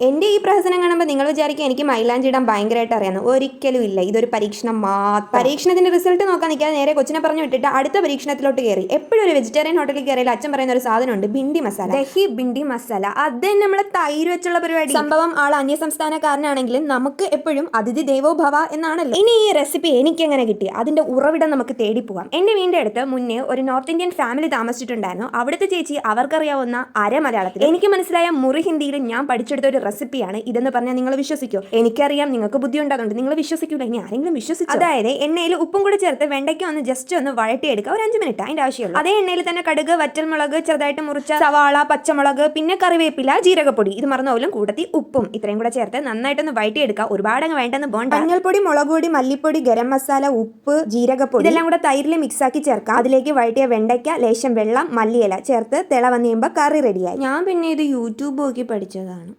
എന്റെ ഈ പ്രഹസനം കാണുമ്പോൾ നിങ്ങൾ വിചാരിക്കും എനിക്ക് മൈലാഞ്ചി ഇടാൻ ഭയങ്കരമായിട്ട് അറിയാമെന്ന്. ഒരിക്കലും ഇല്ല. ഇതൊരു പരീക്ഷണം മാത്രം. പരീക്ഷണത്തിന്റെ റിസൾട്ട് നോക്കാൻ നിൽക്കാതെ നേരെ കൊച്ചിനെ പറഞ്ഞു വിട്ടിട്ട് അടുത്ത പരീക്ഷണത്തിലോട്ട് കയറി. എപ്പോഴും ഒരു വെജിറ്റേറിയൻ ഹോട്ടലിൽ കയറിയാൽ അച്ഛൻ പറയുന്ന ഒരു സാധനമുണ്ട് ബിണ്ടി മസാല. ദഹി ബിണ്ടി മസാല. അത് നമ്മൾ നമ്മളെ തൈര് വെച്ചുള്ള പരിപാടി. സംഭവം ആൾ അന്യസംസ്ഥാനക്കാരനാണെങ്കിലും നമുക്ക് എപ്പോഴും അതിഥി ദേവോഭവ എന്നാണല്ലോ. ഇനി ഈ റെസിപ്പി എനിക്ക് എങ്ങനെ കിട്ടി? അതിന്റെ ഉറവിടം നമുക്ക് തേടി പോകാം എന്റെ വീടിന്റെ അടുത്ത് മുന്നേ ഒരു നോർത്ത് ഇന്ത്യൻ ഫാമിലി താമസിച്ചിട്ടുണ്ടായിരുന്നു. അവിടുത്തെ ചേച്ചി അവർക്കറിയാവുന്ന അര മലയാളത്തിൽ എനിക്ക് മനസ്സിലായ മുറി ഹിന്ദിയിൽ ഞാൻ പഠിച്ചെടുത്ത ഒരു റെസിപ്പിയാണ് ഇതെന്ന് പറഞ്ഞാൽ നിങ്ങൾ വിശ്വസിക്കോ. എനിക്കറിയാം നിങ്ങൾക്ക് ബുദ്ധി ഉണ്ടാകുന്നുണ്ട് നിങ്ങൾ വിശ്വസിക്കൂല. ഇനി ആരെങ്കിലും വിശ്വസിച്ചു? അതായത് എണ്ണയിൽ ഉപ്പും കൂടി ചേർത്ത് വെണ്ടയ്ക്ക ഒന്ന് ജസ്റ്റ് ഒന്ന് വഴട്ടിയെടുക്കുക ഒരു അഞ്ച് മിനിറ്റ് അതിന്റെ ആവശ്യമുള്ളൂ. അതേ എണ്ണയിൽ തന്നെ കടുക് വറ്റൽമുളക് ചെറുതായിട്ട് മുറിച്ച സവാള പച്ചമുളക് പിന്നെ കറിവേപ്പില ജീരകപ്പൊടി. ഇത് മറന്നോലും കൂട്ടത്തി ഉപ്പും ഇത്രയും കൂടെ ചേർത്ത് നന്നായിട്ടൊന്ന് വഴട്ടിയെടുക്കുക ഒരുപാട് അങ്ങ് വേണ്ടെന്ന് പോകണ്ട മഞ്ഞൾപ്പൊടി മുളക് പൊടി മല്ലിപ്പൊടി ഗരം മസാല ഉപ്പ് ജീരകപ്പൊടി. ഇതെല്ലാം കൂടെ തൈരിൽ മിക്സ് ആക്കി ചേർക്കാം. അതിലേക്ക് വഴറ്റിയ വെണ്ടയ്ക്ക ലേശം വെള്ളം മല്ലിയില ചേർത്ത് തിള വന്നു കഴിയുമ്പോൾ കറി റെഡിയായി ഞാൻ പിന്നെ ഇത് യൂട്യൂബ് നോക്കി പഠിച്ചതാണ്.